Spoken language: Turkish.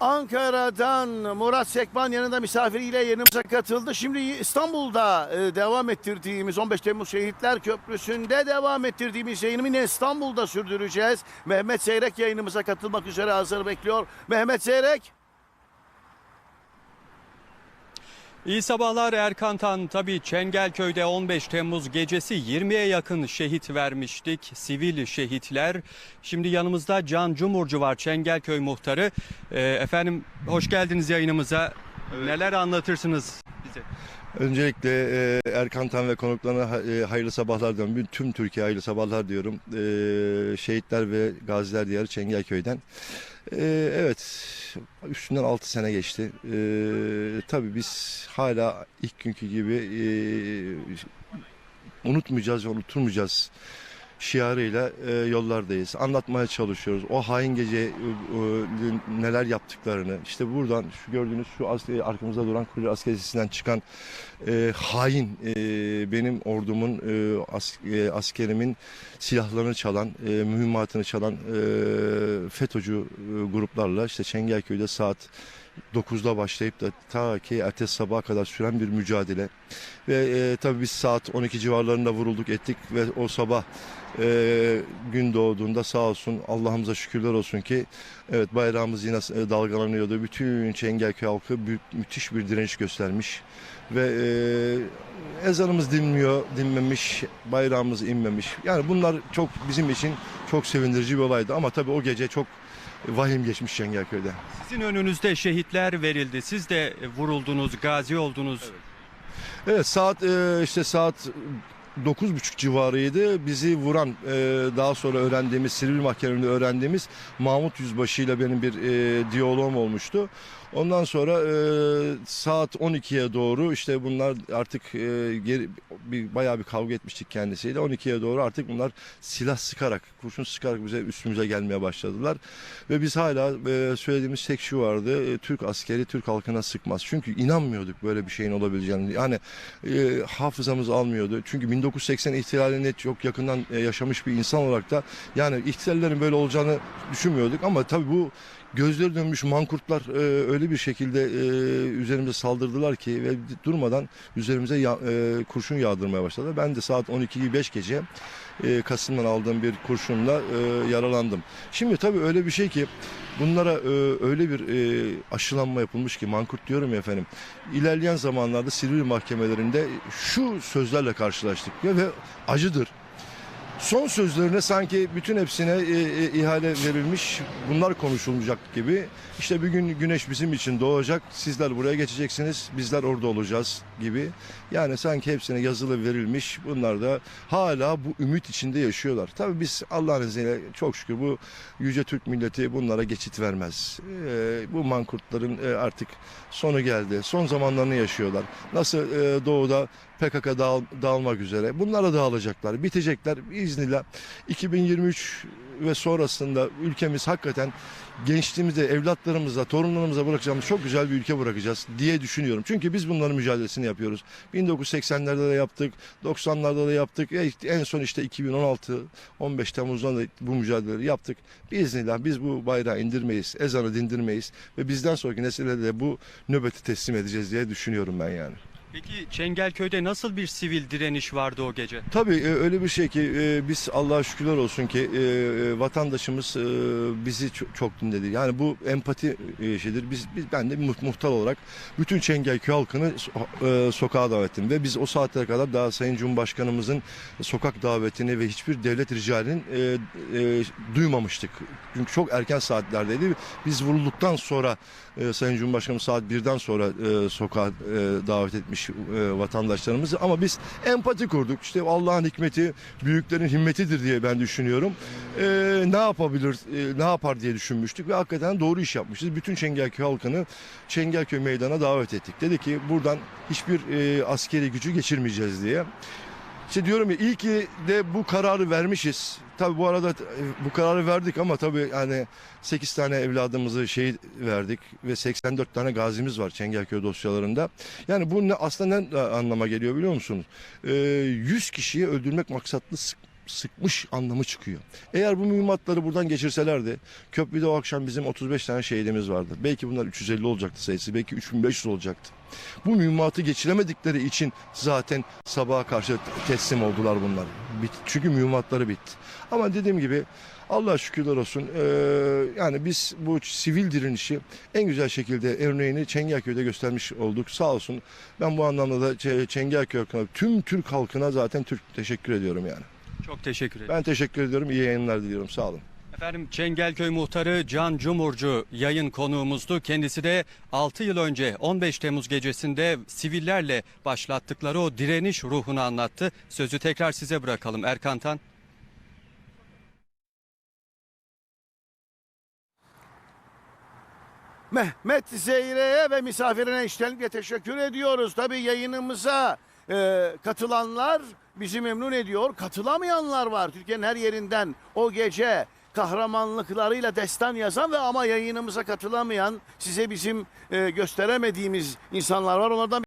Ankara'dan Murat Sekban yanında misafiriyle yayınımıza katıldı. Şimdi İstanbul'da e, devam ettirdiğimiz 15 Temmuz Şehitler Köprüsü'nde devam ettirdiğimiz yayınımı yine İstanbul'da sürdüreceğiz. Mehmet Seyrek yayınımıza katılmak üzere hazır bekliyor. Mehmet Seyrek. İyi sabahlar Erkan Tan. Tabii Çengelköy'de 15 Temmuz gecesi 20'ye yakın şehit vermiştik. Sivil şehitler. Şimdi yanımızda Can Cumurcu var Çengelköy muhtarı. Ee, efendim hoş geldiniz yayınımıza. Neler anlatırsınız bize? Öncelikle e, Erkan Tan ve konuklarına e, hayırlı sabahlar diyorum. Bütün Tüm Türkiye hayırlı sabahlar diyorum. E, şehitler ve gaziler diyarı Çengelköy'den. E, evet, üstünden 6 sene geçti. E, tabii biz hala ilk günkü gibi e, unutmayacağız ve unutturmayacağız şiarıyla e, yollardayız. Anlatmaya çalışıyoruz. O hain gece e, e, neler yaptıklarını. işte buradan şu gördüğünüz şu as- e, arkamızda duran kule askerisinden çıkan e, hain e, benim ordumun e, as- e, askerimin silahlarını çalan, e, mühimmatını çalan e, FETÖ'cü e, gruplarla işte Çengelköy'de saat 9'da başlayıp da ta ki ertesi sabaha kadar süren bir mücadele. Ve e, tabii biz saat 12 civarlarında vurulduk ettik ve o sabah e, gün doğduğunda sağ olsun Allah'ımıza şükürler olsun ki evet bayrağımız yine e, dalgalanıyordu. Bütün Çengelköy halkı büyük, müthiş bir direniş göstermiş ve e, ezanımız dinmiyor, dinmemiş, bayrağımız inmemiş. Yani bunlar çok bizim için çok sevindirici bir olaydı ama tabii o gece çok vahim geçmiş Çengelköy'de. Sizin önünüzde şehitler verildi. Siz de vuruldunuz, gazi oldunuz. Evet saat e, işte saat 9.30 civarıydı. Bizi vuran e, daha sonra öğrendiğimiz Silivri Mahkemesi'nde öğrendiğimiz Mahmut Yüzbaşı ile benim bir e, diyaloğum olmuştu. Ondan sonra e, saat 12'ye doğru işte bunlar artık e, geri, bir, bayağı bir kavga etmiştik kendisiyle. 12'ye doğru artık bunlar silah sıkarak, kurşun sıkarak bize üstümüze gelmeye başladılar. Ve biz hala e, söylediğimiz tek şu vardı. e, Türk askeri Türk halkına sıkmaz. Çünkü inanmıyorduk böyle bir şeyin olabileceğini. Yani e, hafızamız almıyordu. Çünkü 1980 ihtilalini çok yakından e, yaşamış bir insan olarak da yani ihtilallerin böyle olacağını düşünmüyorduk ama tabii bu gözleri dönmüş mankurtlar e, öyle bir şekilde e, üzerimize saldırdılar ki ve durmadan üzerimize ya- e, kurşun yağdırmaya başladılar. Ben de saat 12'yi 5 gece e, Kasım'dan aldığım bir kurşunla e, yaralandım. Şimdi tabii öyle bir şey ki bunlara e, öyle bir e, aşılanma yapılmış ki mankurt diyorum ya efendim. İlerleyen zamanlarda Silivri mahkemelerinde şu sözlerle karşılaştık ve acıdır. Son sözlerine sanki bütün hepsine e, e, ihale verilmiş, bunlar konuşulmayacak gibi. İşte bir gün güneş bizim için doğacak, sizler buraya geçeceksiniz, bizler orada olacağız gibi. Yani sanki hepsine yazılı verilmiş, bunlar da hala bu ümit içinde yaşıyorlar. Tabii biz Allah'ın izniyle çok şükür bu yüce Türk milleti bunlara geçit vermez. E, bu mankurtların e, artık sonu geldi, son zamanlarını yaşıyorlar. Nasıl e, doğuda PKK dağıl, dağılmak üzere. Bunlar da dağılacaklar, bitecekler. İznillah 2023 ve sonrasında ülkemiz hakikaten gençliğimize, evlatlarımıza, torunlarımıza bırakacağımız çok güzel bir ülke bırakacağız diye düşünüyorum. Çünkü biz bunların mücadelesini yapıyoruz. 1980'lerde de yaptık, 90'larda da yaptık. E, En son işte 2016, 15 Temmuz'dan da bu mücadeleleri yaptık. Biiznillah biz bu bayrağı indirmeyiz, ezanı dindirmeyiz ve bizden sonraki nesillere de bu nöbeti teslim edeceğiz diye düşünüyorum ben yani. Peki Çengelköy'de nasıl bir sivil direniş vardı o gece? Tabii e, öyle bir şey ki e, biz Allah'a şükürler olsun ki e, vatandaşımız bizi çok, dinledi. Yani bu empati şeydir. Biz, biz ben de muhtar olarak bütün Çengelköy halkını so- sokağa davet ettim ve biz o saatlere kadar daha Sayın Cumhurbaşkanımızın sokak davetini ve hiçbir devlet ricalinin e, duymamıştık. Çünkü çok erken saatlerdeydi. Biz vurulduktan sonra Sayın Cumhurbaşkanımız saat 1'den sonra sokağa davet etmiş e, vatandaşlarımızı ama biz empati kurduk. İşte Allah'ın hikmeti büyüklerin himmetidir diye ben düşünüyorum. E, ne yapabilir, e, ne yapar diye düşünmüştük ve hakikaten doğru iş yapmışız. Bütün Çengelköy halkını Çengelköy meydana davet ettik. Dedi ki buradan hiçbir e, askeri gücü geçirmeyeceğiz diye. İşte diyorum ya iyi ki de bu kararı vermişiz. Tabii bu arada e, bu kararı verdik ama tabii yani 8 tane evladımızı şehit verdik ve 84 tane gazimiz var Çengelköy dosyalarında. Yani bu ne aslında ne anlama geliyor biliyor musunuz? Ee, 100 kişiyi öldürmek maksatlı sıkmış anlamı çıkıyor. Eğer bu mühimmatları buradan geçirselerdi köprüde o akşam bizim 35 tane şehidimiz vardı. Belki bunlar 350 olacaktı sayısı belki 3500 olacaktı. Bu mühimmatı geçiremedikleri için zaten sabaha karşı teslim oldular bunlar. Çünkü mühimmatları bitti. Ama dediğim gibi Allah şükürler olsun eee, yani biz bu sivil direnişi en güzel şekilde örneğini Çengelköy'de göstermiş olduk. Sağ olsun ben bu anlamda da Çengelköy tüm Türk halkına zaten Türk teşekkür ediyorum yani. Çok teşekkür ederim. Ben teşekkür ediyorum. İyi yayınlar diliyorum. Sağ olun. Efendim Çengelköy muhtarı Can Cumurcu yayın konuğumuzdu. Kendisi de 6 yıl önce 15 Temmuz gecesinde sivillerle başlattıkları o direniş ruhunu anlattı. Sözü tekrar size bırakalım Erkan Tan. Mehmet Zeyre'ye ve misafirine iştenlikle teşekkür ediyoruz. Tabii yayınımıza e, katılanlar bizi memnun ediyor. Katılamayanlar var. Türkiye'nin her yerinden o gece kahramanlıklarıyla destan yazan ve ama yayınımıza katılamayan, size bizim e, gösteremediğimiz insanlar var. Onlardan